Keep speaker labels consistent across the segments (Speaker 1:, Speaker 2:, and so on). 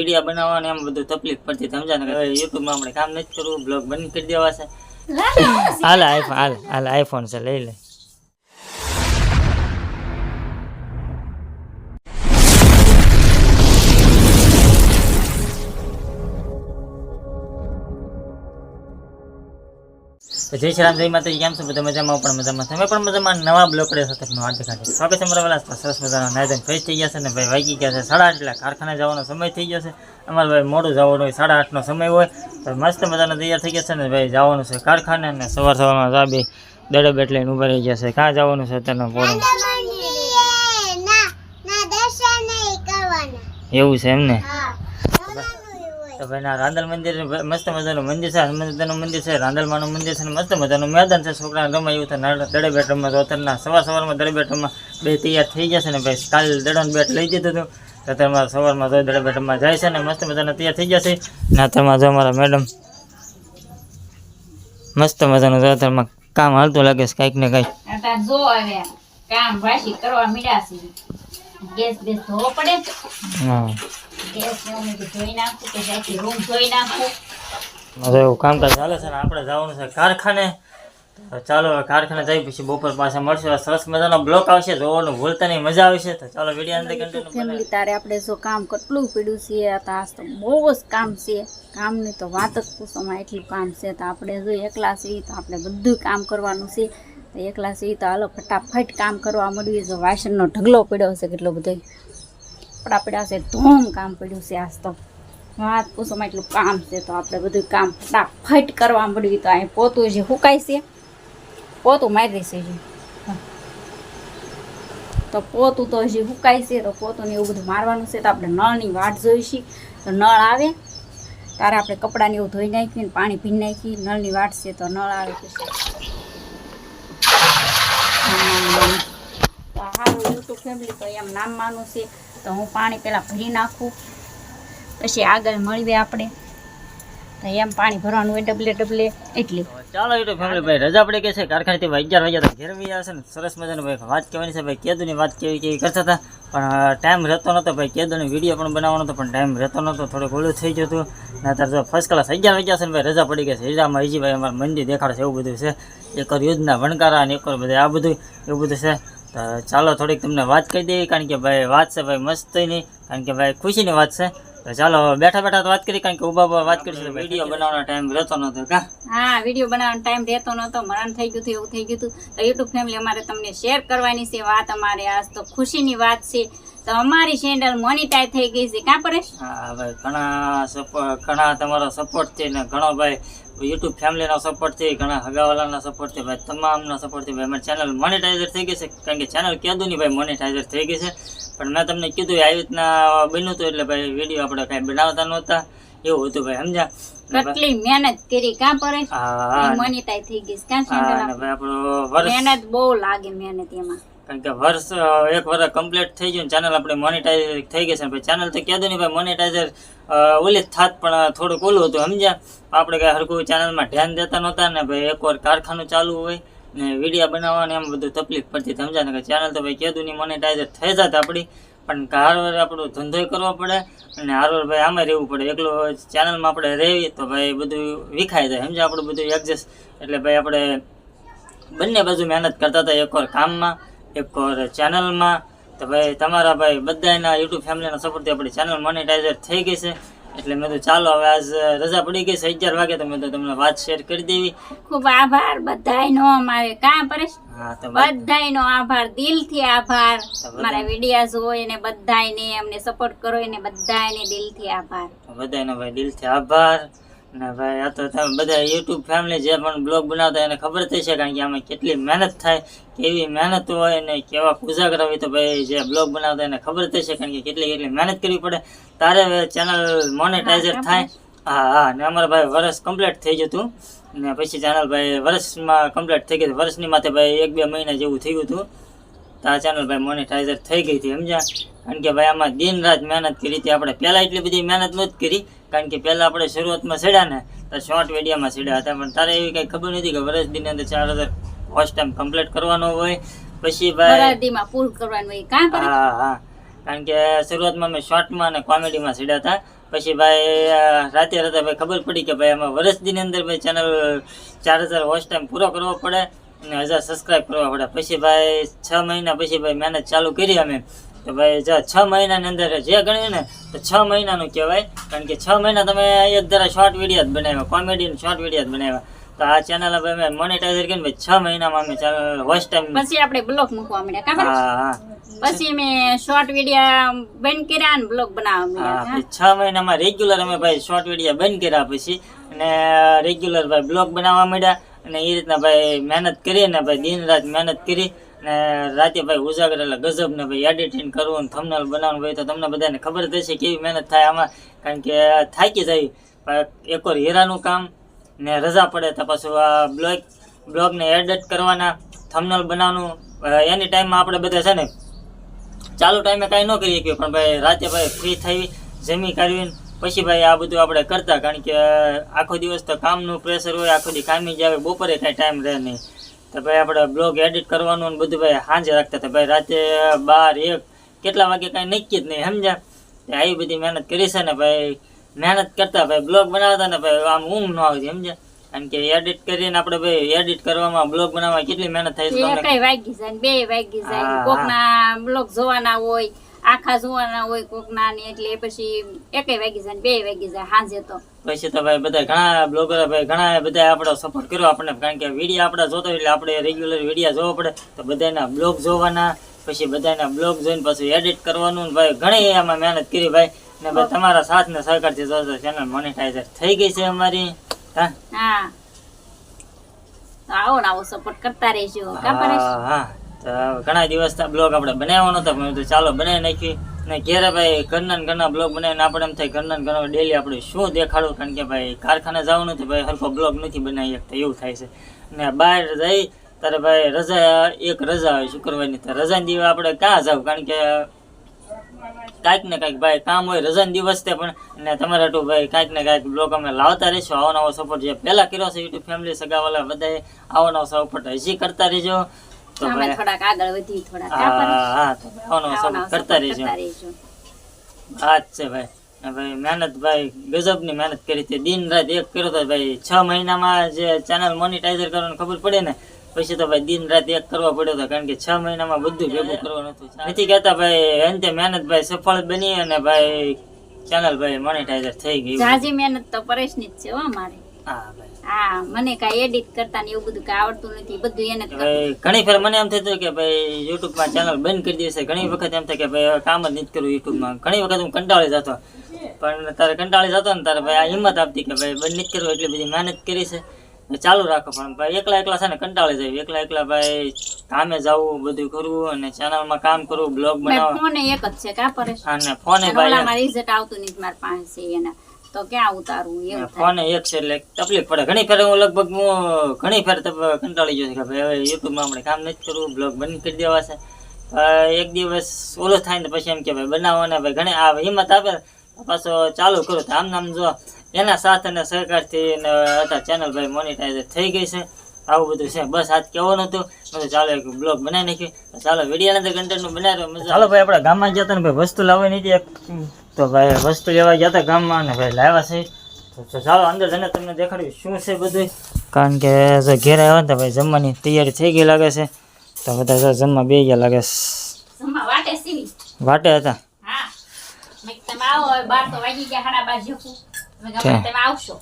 Speaker 1: Video બનાવવાની એમ બધું તકલીફ પડતી સમજાને હવે યુટ્યુબમાં આપણે કામ નથી કરવું બ્લોગ બંધ કરી દેવા છે. હાલ. આઈફોન હાલ હાલ આઈફોન છે લઈ લે. જય શ્રી રામ જય માતાજી કેમ છો? બધા મજામાં? પણ મજામાં તમે પણ મજામાં. નવા બ્લોકડે સાથે નું હાર્દિક હાર્દિક સ્વાગત છે અમારા વાલા સરસ મજાના નાયદન ફેસ થઈ ગયા છે ને ભાઈ વાગી ગયા છે સાડા આઠ એટલે કારખાને જવાનો સમય થઈ ગયો છે. અમારે ભાઈ મોડું જવાનું હોય સાડા આઠનો સમય હોય. તો મસ્ત મજાના તૈયાર થઈ ગયા છે ને ભાઈ જવાનું છે કારખાને અને સવાર સવારમાં જાબી દડે બેટ લઈને ઊભા રહી ગયા છે. ક્યાં જવાનું છે તેનો ફોન એવું છે એમને તો ભાઈ ના રાંદલ મંદિર મસ્ત મજાનું મંદિર છે. હનુમાનદાનું મંદિર છે રાંદલમાનું મંદિર છે મસ્ત મજાનું મેદાન છે. છોકરાને રમાય એવું થાય દડે બેટ રમવા સવાર સવારમાં દડે બેટ બે તૈયાર થઈ જશે ને ભાઈ. કાલ દડોન બેટ લઈ જતું હતું. તો અત્યારમાં સવારમાં તો દડે બેટ જાય છે ને મસ્ત મજાના તૈયાર થઈ જશે ને અત્યારમાં જો અમારા મેડમ મસ્ત મજાનું જો કામ હાલતું લાગે છે, કાંઈક ને કાંઈક.
Speaker 2: જો હવે કામ વાસી કરવા મીડા છે. ગેસ બેસ ધોવો પડે
Speaker 1: હા.
Speaker 2: ગેસ ને હું ધોઈ નાખું કે આખી રૂમ ધોઈ નાખું.
Speaker 1: હવે એવું કામકાજ ચાલે છે ને આપણે જવાનું છે કારખાને. તો ચાલો હવે કારખાને જઈ પછી બપોર પાસે મળશે. સરસ મજાનો બ્લોક આવશે જોવાનું ભૂલતા નહીં મજા આવશે. તો ચાલો વીડિયો અંદર કન્ટિન્યુ
Speaker 2: ફેમિલી તારે આપણે જો કામ કેટલું પીડ્યું છે તો આજ તો બહુ જ કામ છે. કામની તો વાત જ પૂછોમાં એટલું કામ છે. તો આપણે જો એકલા છીએ તો આપણે બધું કામ કરવાનું છે. તો એકલા સી તો હાલો, ફટાફટ કામ કરવા મળ્યું છે વાસણનો ઢગલો પડ્યો હશે કેટલો બધો. કપડા પડ્યા છે ધૂમ કામ પડ્યું છે આજ તો. વાત પૂછોમાં એટલું કામ છે તો આપણે બધું કામ ફટાફટ કરવા મળ્યું તો અહીં પોતું જે હુકાય છે, પોતું મારી હજી. તો પોતું તો હજી હુકાય છે, તો પોતું એવું બધું મારવાનું છે તો આપણે નળની વાટ જોઈશી. તો નળ આવે ત્યારે આપણે કપડાને એવું ધોઈ નાખીએ પાણી ભીન નાખીએ. નળની વાટ છે તો નળ આવે પછી તો યુટ્યુબ ફેમિલી તો એમ નામ માનું છે. તો હું પાણી પહેલાં ભરી નાખું. પછી આગળ મળીએ આપણે. એમ પાણી ભરવાનું હોય ડબલે ડબલે, એટલી.
Speaker 1: ચાલો એટલે ફેમિલી ભાઈ, રજા પડી ગઈ છે, કારખાનેથી ભાઈ અગિયાર વાગ્યા ઘેર બી આવશે ને. સરસ મજાનું ભાઈ વાત કહેવાની છે ભાઈ, કેદુની વાત કેવી કેવી કરતા હતા. પણ ટાઈમ રહેતો નહોતો ભાઈ, કેદુની વીડિયો પણ બનાવવાનો હતો, પણ ટાઈમ રહેતો નહોતો, થોડુંક ઓલું થઈ ગયું હતું. ને અત્યારે જો ફર્સ્ટ ક્લાસ અગિયાર વાગ્યા છે ને ભાઈ, રજા પડી ગઈ છે. હીરામાં હજી ભાઈ અમારે મંદિર દેખાડે છે એવું બધું છે. એક યુદ્ધના વણકારા અને એક બધું આ બધું, એવું બધું છે. ચાલો થોડીક તમને વાત કહી દઈએ, કારણ કે ભાઈ વાત છે ભાઈ મસ્તની, કારણ કે ભાઈ ખુશીની વાત છે. તો ચાલો બેઠા બેઠા તો વાત કરી કારણ કે ઊભા ઊભા વાત કરીશું વીડિયો બનાવવાનો ટાઈમ રહેતો નતો કા?
Speaker 2: હા વીડિયો બનાવવાનો ટાઈમ રહેતો નતો મરણ થઈ ગયું હતું એવું થઈ ગયું હતું. તો યુટ્યુબ ફેમિલી અમારે તમને શેર કરવાની છે વાત અમારે આજ તો ખુશીની વાત છે. તો અમારી ચેનલ મોનિટાઈઝ થઈ ગઈ છે. કાં પરેશ?
Speaker 1: હા ભાઈ ઘણા સપોર્ટ ઘણા તમારો સપોર્ટ છે ને ઘણો ભાઈ યુટ્યુબ ફેમિલીનો સપોર્ટ છે ઘણા હગાવાલાનો સપોર્ટ છે ભાઈ તમામનો સપોર્ટ છે. ભાઈ અમારી ચેનલ મોનેટાઈઝર થઈ ગઈ છે કારણ કે ચેનલ કીધું નહીં ભાઈ મોનેટાઈઝર થઈ ગઈ છે? પણ મેં તમને કીધું આવી રીતના બન્યું હતું એટલે ભાઈ વીડિયો આપણે કાંઈ બનાવતા નહોતા. એવું હતું ભાઈ સમજ્યા?
Speaker 2: કેટલી મહેનત કરી કા
Speaker 1: હા હા
Speaker 2: થઈ ગઈ છે. કાં
Speaker 1: આપણો
Speaker 2: મહેનત બહુ લાગે મહેનત એમાં.
Speaker 1: કારણ કે વર્ષ એક વર્ષ કમ્પ્લીટ થઈ ગયું ચેનલ આપણે મોનિટાઈઝ થઈ ગઈ છે. ભાઈ ચેનલ તો કહેતો નહીં ભાઈ મોનિટાઈઝર ઓલી જ થાત પણ થોડુંક ઓલું હતું, સમજ્યા? આપણે કાંઈ હરખું ચેનલમાં ધ્યાન દેતા નહોતા ને ભાઈ, એકવાર કારખાનું ચાલુ હોય ને વિડીયા બનાવવાની એમ બધું તકલીફ પડતી સમજ્યા? ને કે ચેનલ તો ભાઈ કહેતું નહીં મોનિટાઈઝર થઈ જાત આપણી. પણ હારવાર આપણો ધંધો કરવો પડે અને હારવાર ભાઈ આમાં રહેવું પડે. એકલો ચેનલમાં આપણે રહીએ તો ભાઈ બધું વિખાઈ જાય, સમજ્યા? આપણું બધું એડજસ્ટ એટલે ભાઈ આપણે બંને બાજુ મહેનત કરતા હતા, એકવાર કામમાં એકવાર ચેનલમાં તો ભાઈ તમારા ભાઈ બધાના યુટ્યુબ ફેમિલીના સપોર્ટથી આપણી ચેનલ મોનિટાઈઝર થઈ ગઈ છે. એટલે મેં તો ચાલો હવે આજ રજા પડી ગઈ છે અગિયાર વાગે તો મેં તો તમને વાત શેર કરી દેવી.
Speaker 2: ખૂબ આભાર બધાયનો અમારે કાં પરેશ બધાયનો આભાર દિલથી આભાર. મારા વિડિયા જોઈ ને બધાયને અમને સપોર્ટ કરો એને બધાયને દિલથી આભાર.
Speaker 1: બધાનો ભાઈ દિલથી આભાર. ને ભાઈ આ તો તમે બધા યુટ્યુબ ફેમિલી જે પણ બ્લોગ બનાવતા એને ખબર થઈ છે કારણ કે આમાં કેટલી મહેનત થાય કેવી મહેનત હોય ને કેવા પૂજા કરાવી તો ભાઈ જે બ્લોગ બનાવતા એને ખબર થઈ છે કારણ કે કેટલી કેટલી મહેનત કરવી પડે. તારે ચેનલ મોનેટાઈઝર થાય. હા હા ને અમારા ભાઈ વર્ષ કમ્પ્લીટ થઈ જતું ને પછી ચેનલ ભાઈ વર્ષમાં કમ્પ્લીટ થઈ ગઈ વર્ષની માથે ભાઈ એક બે મહિના જેવું થઈ ગયું હતું. તો આ ચેનલ ભાઈ મોનેટાઈઝર થઈ ગઈ હતી સમજ્યા? કારણ કે ભાઈ આમાં દિન રાત મહેનત કરી હતી. આપણે પહેલાં એટલી બધી મહેનત નહોતી કરી કારણ કે પહેલાં આપણે શરૂઆતમાં છેડ્યા ને તો શોર્ટ વિડીયોમાં છેડ્યા હતા. પણ તારે એવી કંઈ ખબર નથી કે વર્ષ દિન અંદર ચાર હજાર ફર્સ્ટ ટાઈમ કમ્પ્લીટ કરવાનો હોય. પછી ભાઈ
Speaker 2: પૂરું કરવાનું હોય.
Speaker 1: હા હા. કારણ કે શરૂઆતમાં અમે શોર્ટમાં અને કોમેડીમાં છેડ્યા હતા. પછી ભાઈ રાતે રાતે ભાઈ ખબર પડી કે ભાઈ આમાં વર્ષદીની અંદર ભાઈ ચેનલ ચાર હજાર વોચ ટાઈમ પૂરો કરવો પડે. અને હજાર સબસ્ક્રાઈબ કરવા પડે. પછી ભાઈ છ મહિના પછી ભાઈ મહેનત ચાલુ કરી અમે. તો ભાઈ જો છ મહિનાની અંદર જે ગણ્યું ને તો છ મહિનાનું કહેવાય. કારણ કે છ મહિના તમે એક જરા શોર્ટ વીડિયો જ બનાવ્યા કોમેડી શોર્ટ વીડિયો જ બનાવ્યા. તો આ ચેનલ હવે અમે મોનેટાઈઝર કરીને ભાઈ છ મહિનામાં અમે ચેનલ ટાઈમ
Speaker 2: પછી આપણે બ્લોગ મૂકવા મળ્યા ખબર
Speaker 1: હા હા.
Speaker 2: પછી અમે શોર્ટ વીડિયો બંધ કર્યા અને બ્લોગ બનાવવા મળ્યા
Speaker 1: છ મહિનામાં રેગ્યુલર અમે ભાઈ શોર્ટ વીડિયો બંધ કર્યા પછી. અને રેગ્યુલર ભાઈ બ્લોગ બનાવવા માંડ્યા અને એ રીતના ભાઈ મહેનત કરી ને ભાઈ દિન રાત મહેનત કરી અને રાતે ભાઈ ઉજાગર એટલે ગજબ ને ભાઈ એડિટિંગ કરવું ને થંબનેલ બનાવવાનું હોય તો તમને બધાને ખબર જ હશે કેવી મહેનત થાય આમાં. કારણ કે થાકી જાય. એક વાર હીરાનું કામ ને રજા પડે તો પાછું આ બ્લોગ, બ્લોગને એડિટ કરવાના થમનલ બનાવવાનું. એની ટાઈમમાં આપણે બધા છે ને, ચાલુ ટાઈમે કાંઈ ન કરી શકીએ. પણ ભાઈ રાતે ભાઈ ફ્રી થઈ, જમી કાઢવીને પછી ભાઈ આ બધું આપણે કરતા કારણ કે આખો દિવસ તો કામનું પ્રેશર હોય આખો દી કામી જ આવે બપોરે કાંઈ ટાઈમ રહે નહીં. તો ભાઈ આપણે બ્લોગ એડિટ કરવાનું અને બધું ભાઈ સાંજે રાખતા હતા. ભાઈ રાતે બાર એક કેટલા વાગે કાંઈ નક્કી જ નહીં સમજા આવી બધી મહેનત કરી છે ને ભાઈ મહેનત કરતા ભાઈ બ્લોગ બનાવતા ને ભાઈ આમ ઊંઘ ન આવતી સમજ્યા? કારણ કે એડિટ કરીને આપણે ભાઈ એડિટ કરવામાં બ્લોગ બનાવવા કેટલી મહેનત થાય છે તમને?
Speaker 2: વાગી જાય બે વાગી જાય. કોકના બ્લોગ જોવાના હોય આખા જોવાના હોય કોક નાની એટલે પછી એક વાગી જાય બે વાગી જાય સાંજે તો.
Speaker 1: પછી તો ભાઈ બધા ઘણા બ્લોગર ભાઈ ઘણા બધા આપણો સપોર્ટ કર્યો આપણને કારણ કે વીડિયો આપણા જોતો એટલે આપણે રેગ્યુલર વીડિયો જોવો પડે. તો બધાના બ્લોગ જોવાના પછી બધાના બ્લોગ જોઈને પછી એડિટ કરવાનું ભાઈ ઘણી આમાં મહેનત કરી ભાઈ. ને ભાઈ તમારા સાથ ને સહકારથી જોતો ચેનલ મોનેટાઈઝર થઈ ગઈ છે અમારી. હા?
Speaker 2: હા. આવો ને આવો સપોર્ટ કરતા રહેજો.
Speaker 1: હા હા. ઘણા દિવસ બ્લોગ આપણે બનાવવાનો હતો, પણ ચાલો બનાવી નાખી ને ઘેરે ભાઈ ઘરના ઘરના બ્લોગ બનાવીને આપણે એમ થાય ઘરના ઘરના ડેલી આપણે શું દેખાડવું? કારણ કે ભાઈ કારખાને જવાનું નથી, ભાઈ હરખો બ્લોગ નથી બનાવી શકતા એવું થાય છે. ને બહાર જઈ ત્યારે ભાઈ રજા, એક રજા હોય શુક્રવારની, તો રજાના દિવસે આપણે ક્યાં જાવ કારણ કે કાંઈક ને કાંઈક ભાઈ કામ હોય રજાના દિવસ પણ. ને તમારે હાટું ભાઈ કાંઈક ને કાંઈક બ્લોગ અમે લાવતા રહીશું. આવો નવો સપોર્ટ જે પહેલા કર્યો છે યુટ્યુબ ફેમિલી સગાવાલા બધાએ, આવો નવો સપોર્ટ હજી કરતા રહેજો.
Speaker 2: થોડાક આગળ વધી થોડાક
Speaker 1: હા હા કરતા રહેજો. છે ભાઈ. ભાઈ મહેનત ભાઈ ગજબની મહેનત કરી હતી. દિન રાત એક કર્યો તો ભાઈ છ મહિનામાં જે ચેનલ મોનિટાઈઝર કરવાની ખબર પડે ને પછી તો ભાઈ દિન રાત એક કરવા પડ્યો હતો કારણ કે છ મહિનામાં બધું ભેગું કરવાનું હતું. નથી કહેતા ભાઈ અંતે મહેનત ભાઈ સફળ બની અને ભાઈ ચેનલ ભાઈ મોનિટાઈઝર થઈ ગયું.
Speaker 2: જાજી મહેનત તો પરેશની જ છે હો મારે
Speaker 1: હા ભાઈ.
Speaker 2: હા મને કાંઈ એડિટ કરતા ને એવું બધું કાંઈ આવડતું નથી બધું એને જ કરતા.
Speaker 1: ભાઈ ઘણી ફેર મને એમ થતું કે ભાઈ યુટ્યુબમાં ચેનલ બંધ કરી દેશે. ઘણી વખત એમ થાય કે ભાઈ કામ જ નથી કરવું યુટ્યુબમાં ઘણી વખત હું કંટાળી જતો. પણ તારે કંટાળી જતો ને તારે ભાઈ આ હિંમત આપતી કે ભાઈ બંધ નથી કરવું એટલી બધી મહેનત કરી છે. ચાલુ રાખો પણ ભાઈ એકલા એકલા છે ને કંટાળી જાય. એકલા એકલા ભાઈ કામે જવું બધું કરવું અને ચેનલમાં કામ કરવું બ્લોગ
Speaker 2: મેં
Speaker 1: બનાવવા.
Speaker 2: ફોન એક જ છે કા પરેશ?
Speaker 1: અને ફોને
Speaker 2: અને
Speaker 1: ભાઈ
Speaker 2: ઓલામાં રિઝલ્ટ આવતું નથી મારા પાસે એના. તો ક્યાં ઉતારવું એ
Speaker 1: ફોન એક છે એટલે તકલીફ પડે. ઘણી ફેર હું લગભગ હું ઘણી ફેર તો કંટાળી ગયો છું કે ભાઈ હવે યુટ્યુબમાં આપણે કામ નથી કરવું બ્લોગ બંધ કરી દેવા છે. એક દિવસ ઓલો થાય ને પછી એમ કે ભાઈ બનાવવાના ને ભાઈ ઘણી આ હિંમત આપે. પાછો ચાલુ કરું. તો આમ નામ જો એના સાથ અને સહકારથી હતા ચેનલ ભાઈ મોનિટાઈઝર થઈ ગઈ છે. આવું બધું છે. બસ આજ કહેવાનું હતું. મેં ચાલો એક બ્લોગ બનાવી નાખ્યું. ચાલો વીડિયો અંદર બનાવ્યું. બનાવ્યો ચાલો ભાઈ આપણે ગામમાં જતા ને ભાઈ વસ્તુ લાવવાની હતી એક. તો ભાઈ વસ્તુ લેવા ગયા હતા ગામમાં અને ભાઈ લાવ્યા છે. તો ચાલો અંદર જઈને તમને દેખાડ્યું શું છે બધું કારણ કે જો ઘેર આવ્યા ને તો ભાઈ જમવાની તૈયારી થઈ ગઈ લાગે છે. તો બધા જો જમવા બે ગયા લાગે છે.
Speaker 2: વાટે
Speaker 1: હતા?
Speaker 2: મેં કીધું
Speaker 1: છે.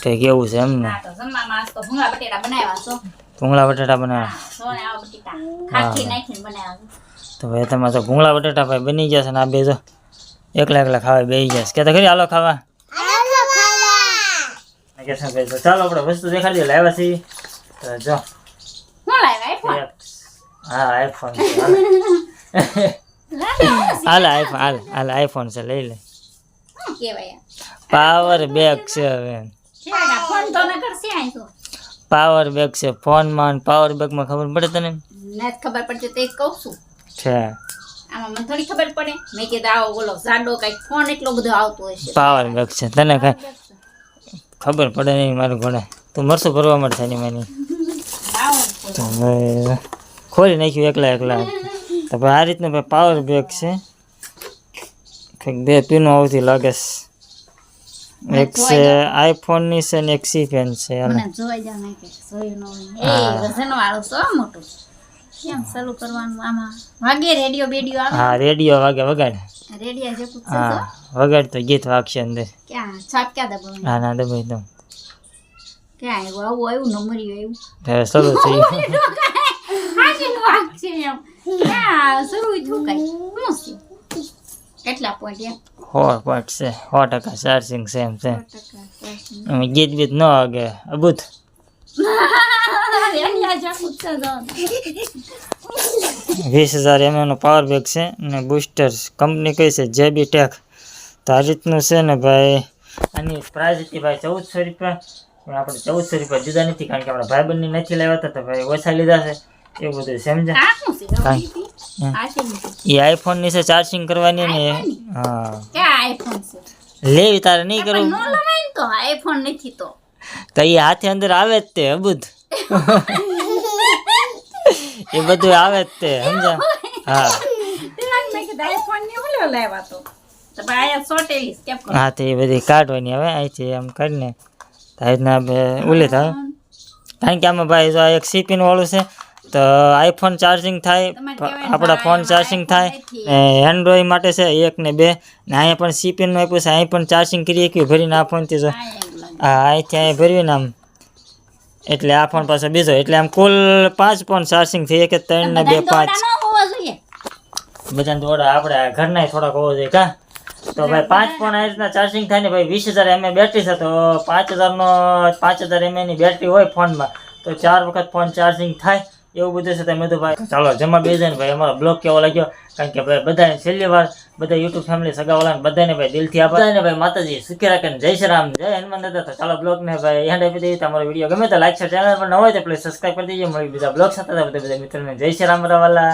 Speaker 2: તમે
Speaker 1: કેવું છે એમ ને
Speaker 2: હા તો જમવામાં આજ તો ભૂંગળા બટેટા બનાવ્યા
Speaker 1: તો ભાઈ તમારે ભૂંગળા બટાટા ભાઈ બની ગયા છે ને આ બે જો. એકલા એકલા ખાવા બે ગયા કે તો ખરી હાલો ખાવા. ચાલો આપણે વસ્તુ દેખાડી દઈએ. લાવ્યા છીએ. જો.
Speaker 2: હું આઈફોન?
Speaker 1: હાલ. આઈફોન હાલ હાલ આઈફોન છે. લઈ લે. પાવર બેગ છે હવે. પાવર બેગ છે. ફોનમાં પાવર બેગમાં ખબર પડે તને?
Speaker 2: ખબર પડશે તો કહું છું.
Speaker 1: છે.
Speaker 2: આમાં મને થોડી ખબર પડે? મેં કીધું આવો બોલો જાડો કઈ ફોન એટલો બધો આવતો હશે.
Speaker 1: પાવર બેગ છે. તને કઈ ખબર પડે નહીં મારું ઘોડે તું મરશું ભરવા મળશે ને માની ખોલી નાખ્યું એકલા એકલા. તો ભાઈ આ રીતનું ભાઈ પાવર બેગ છે. કંઈક બે પીનો આવતી લાગે છે. એક છે આઈફોનની છે ને એક સી પેન છે.
Speaker 2: જોઈ જા નહીં કે જોયું ન હોય એ વજન વાળું સો મોટું કેમ ચાલુ કરવાનું? આમાં વાગે રેડિયો બેડિયો આવે?
Speaker 1: હા રેડિયો વાગે વગાડ.
Speaker 2: રેડિયા જે પૂછો
Speaker 1: હા. વગાડ તો ગીત વાગશે અંદર.
Speaker 2: ક્યાં? છાપ ક્યાં દબાવ
Speaker 1: હા ના દબાઈ દઉં.
Speaker 2: ક્યાં આવ્યું? આવું આવ્યું નંબરી આવ્યું?
Speaker 1: હવે ચાલુ થઈ
Speaker 2: કેટલા પોઈન્ટ
Speaker 1: સો પોઈન્ટ છે. સો ટકા ચાર્જિંગ એમ છે. ગીત બીત ન વાગે. અબૂત. વીસ હજાર એમએનો પાવર બેગ છે અને બુસ્ટર્સ કંપની કઈ છે? જેબી ટેક તો આ રીતનું છે ને ભાઈ આની પ્રાઇઝ હતી ભાઈ ચૌદસો રૂપિયા. પણ આપણે ચૌદસો રૂપિયા જુદા નથી કારણ કે આપણા બંને નથી લાવ્યા હતા તો ભાઈ ઓછા લીધા છે. એવું બધું સમજા
Speaker 2: છે?
Speaker 1: એ આઈફોનની છે ચાર્જિંગ કરવાની ને હા. લેવી તારે નહીં કરવું.
Speaker 2: તો આઈફોન નથી તો.
Speaker 1: તો એ હાથે અંદર આવે જ તે અબુદ એ બધું આવે જ તે સમજા હા. હા તો એ બધી કાઢવાની હવે અહીંથી એમ કરીને. રીતના ઉલી થાય. કારણ કે આમાં ભાઈ જો આ એક સીપીન વાળું છે તો આઈફોન ચાર્જિંગ થાય આપણા ફોન ચાર્જિંગ થાય એન્ડ્રોઈડ માટે છે એક ને બે. ને અહીંયા પણ સીપીનનું આપ્યું છે અહીં પણ ચાર્જિંગ કરી એકવી ભરીને આ ફોનથી જો. હા અહીંથી અહીં ભરવીને આમ. એટલે આ ફોન પાછો બીજો. એટલે આમ કુલ પાંચ ફોન ચાર્જિંગ થઈ જ ત્રણ ને બે પાંચ. બધાને દોડા. આપણે ઘરના થોડાક હોવો જોઈએ. કા? તો ભાઈ પાંચ ફોન આ રીતના ચાર્જિંગ થાય ને ભાઈ વીસ હજાર એમએ બેટરી છે તો પાંચ હજારનો પાંચ હજાર એમએની બેટરી હોય ફોનમાં તો ચાર વખત ફોન ચાર્જિંગ થાય. એવું બધું છે તમે તો ભાઈ ચાલો જમા બે જાય ને ભાઈ અમારો બ્લોગ કેવો લાગ્યો? કારણ કે ભાઈ બધાને છેલ્લી વાર બધા યુટ્યુબ ફેમિલી સગાવાળાને બધાને ભાઈ દિલથી આભાર. બધાને ભાઈ માતાજી, સુખી રાખે જય શ્રી રામ, જય હનુમાન દાદા. તો ચાલો બ્લોગ ને ભાઈ એન્ડ આપી દઈએ. તમારો વીડિયો ગમે તો લાઈક છે ચેનલ પર ન હોય તો પ્લીઝ સબસ્ક્રાઈબ કરી દેજો. મળી બીજા બ્લોગ સાથે. બધા બધા મિત્રોને જય શ્રી રામ રવાલા